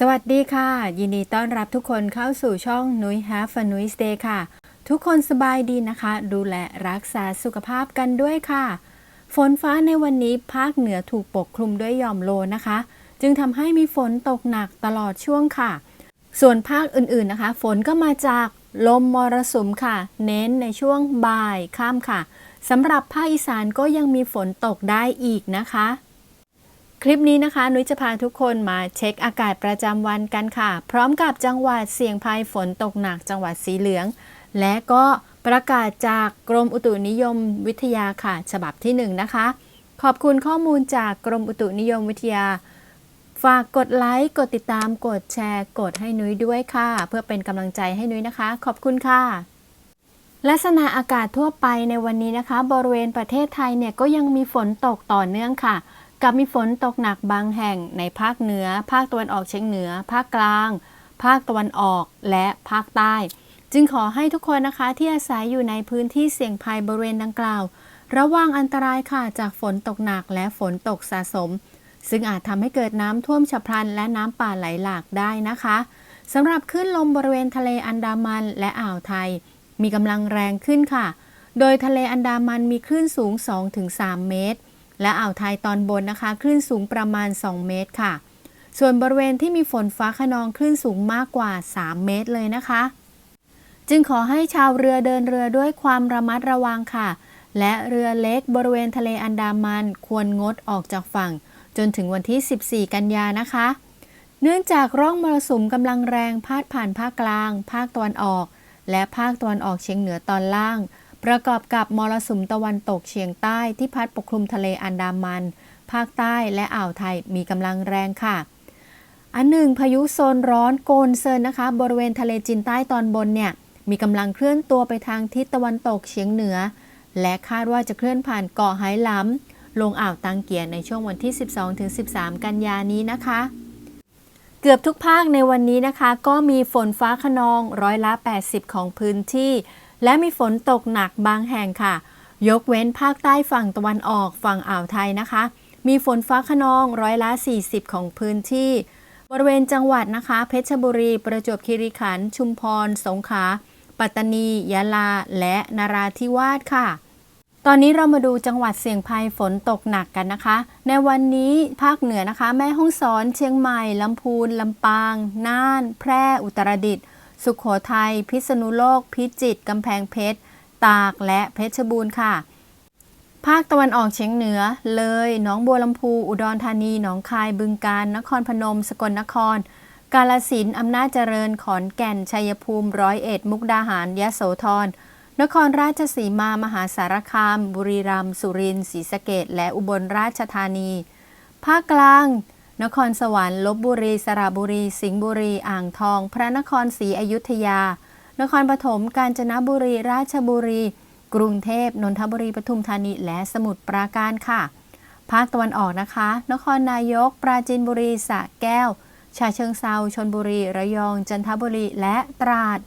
สวัสดีค่ะ ยินดีต้อนรับทุกคนเข้าสู่ช่องนุ้ย Have a n u i s Day ค่ะ ทุกคนสบายดีนะคะ ดูแลรักษาสุขภาพกันด้วยค่ะ ฝนฟ้าในวันนี้ภาคเหนือถูกปกคลุมด้วยหย่อมโลนะคะ จึงทำให้มีฝนตกหนักตลอดช่วงค่ะ ส่วนภาคอื่นๆนะคะ ฝนก็มาจากลมมรสุมค่ะ เน้นในช่วงบ่ายค่ำค่ะสำหรับภาคอีสานก็ยังมีฝนตกได้อีกนะคะ คลิปนี้นะคะ นุ้ยจะพาทุกคนมาเช็คอากาศประจำวันกันค่ะ พร้อมกับจังหวัดเสี่ยงภัยฝนตกหนักจังหวัดสีเหลือง และก็ประกาศจากกรมอุตุนิยมวิทยาค่ะ ฉบับที่1นะคะ ขอบคุณข้อมูลจากกรมอุตุนิยมวิทยา ฝากกดไลค์ กดติดตาม กดแชร์ กดให้นุ้ยด้วยค่ะ เพื่อเป็นกำลังใจให้นุ้ยนะคะ ขอบคุณค่ะลักษณะอากาศทั่วไปในวันนี้นะคะ บริเวณประเทศไทยเนี่ยก็ยังมีฝนตกต่อเนื่องค่ะ กับมีฝนตกหนักบางแห่งในภาคเหนือ ภาคตะวันออกเฉียงเหนือ ภาคกลาง ภาคตะวันออกและภาคใต้ จึงขอให้ทุกคนนะคะที่อาศัยอยู่ในพื้นที่เสี่ยงภัยบริเวณดังกล่าว ระวังอันตรายค่ะจากฝนตกหนักและฝนตกสะสม ซึ่งอาจทำให้เกิดน้ำท่วมฉับพลัน และน้ำป่าไหลหลากได้นะคะสำหรับคลื่นลมบริเวณทะเลอันดามันและอ่าวไทย มีกำลังแรงขึ้นค่ะ โดยทะเลอันดามันมีคลื่นสูง 2-3 เมตร และอ่าวไทยตอนบนนะคะ คลื่นสูงประมาณ 2 เมตรค่ะ ส่วนบริเวณที่มีฝนฟ้าขนองคลื่นสูงมากกว่า 3 เมตรเลยนะคะ จึงขอให้ชาวเรือเดินเรือด้วยความระมัดระวังค่ะ และเรือเล็กบริเวณทะเลอันดามันควรงดออกจากฝั่ง จนถึงวันที่ 14 กันยานะคะ เนื่องจากร่องมรสุมกำลังแรงพาดผ่านภาคกลาง ภาคตะวันออก และภาคตะวันออกเฉียงเหนือตอนล่าง ประกอบกับมรสุมตะวันตกเฉียงใต้ที่พัดปกคลุมทะเลอันดามัน ภาคใต้และอ่าวไทยมีกำลังแรงค่ะ อันหนึ่งพายุโซนร้อนโกนเซินนะคะ บริเวณทะเลจีนใต้ตอนบนเนี่ยมีกำลังเคลื่อนตัวไปทางทิศตะวันตกเฉียงเหนือ และคาดว่าจะเคลื่อนผ่านเกาะไหหลำลงอ่าวตังเกียในช่วงวันที่ 12-13 กันยานี้นะคะ เกือบทุกภาคในวันนี้นะคะ ก็มีฝนฟ้าขนองร้อยละ 80 ของพื้นที่ และมีฝนตกหนักบางแห่งค่ะ ยกเว้นภาคใต้ฝั่งตะวันออกฝั่งอ่าวไทยนะคะ มีฝนฟ้าขนองร้อยละ 40 ของพื้นที่ บริเวณจังหวัดนะคะ เพชรบุรี ประจวบคีรีขันธ์ชุมพร สงขลาปัตตานี ยะลา และนราธิวาสค่ะ ตอนนี้เรามาดูจังหวัดเสี่ยงภัยฝนตกหนักกันนะคะ ในวันนี้ภาคเหนือนะคะ แม่ฮ่องสอน เชียงใหม่ ลำพูน ลำปาง น่าน แพร่ อุตรดิตถ์ สุขโขทัย พิษณุโลก พิจิตรกำแพงเพชร ตาก และเพชรบูรณ์ค่ะ ภาคตะวันออกเฉียงเหนือ เลย หนองบัวลำพู อุดรธานี หนองคาย บึงกาฬ นครพนม สกลนคร กาลสินธ์อำนาจเจริญ ขอนแก่น ชัยภูมิ ร้อยเอ็ด มุกดาหาร ยะโสธร นครราชสีมา มหาสารคาม บุรีรัมย์ สุรินทร์ ศรีสะเกษและอุบลราชธานี ภาคกลาง นครสวรรค์ลบบุรี สระบุรี สิงห์บุรี อ่างทอง พระนครศรีอยุธยา นครปฐม กาญจนบุรี ราชบุรี กรุงเทพ นนทบุรี ปทุมธานี และสมุทรปราการค่ะ ภาคตะวันออกนะคะ นครนายก ปราจีนบุรี สระแก้วฉะเชิงเซา ชนบุรี ระยอง จันทบุรี และตราด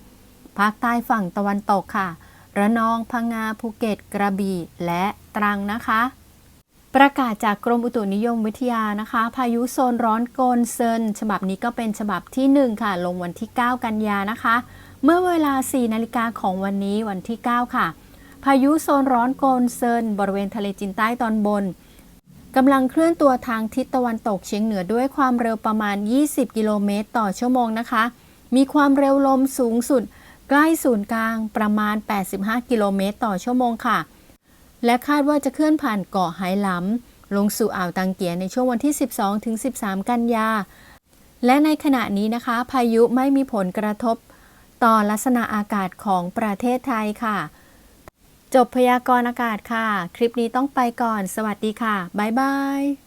ภาคใต้ฝั่งตะวันตกค่ะ ระนอง พังงา ภูเก็ต กระบี่ และตรังนะคะ ประกาศจากกรมอุตุนิยมวิทยานะคะ พายุโซนร้อนโกนเซิน ฉบับนี้ก็เป็นฉบับที่ 1 ค่ะ ลงวันที่ 9 กันยานะคะ เมื่อเวลา 4 นาฬิกาของวันนี้วันที่ 9 ค่ะ พายุโซนร้อนโกนเซิน บริเวณทะเลจีนใต้ตอนบนกำลังเคลื่อนตัวทางทิศตะวันตกเฉียงเหนือด้วยความเร็วประมาณ 20 กิโลเมตร ต่อชั่วโมงนะคะ มีความเร็วลมสูงสุด ใกล้ศูนย์กลางประมาณ 85 กิโลเมตร ต่อชั่วโมงค่ะ และคาดว่าจะเคลื่อนผ่านเกาะไหหลำลงสู่อ่าวตังเกียในช่วงวันที่ 12-13 กันยา และในขณะนี้นะคะ พายุไม่มีผลกระทบ ต่อลักษณะอากาศของประเทศไทยค่ะ จบพยากรณ์อากาศค่ะ คลิปนี้ต้องไปก่อน สวัสดีค่ะ บ๊ายบาย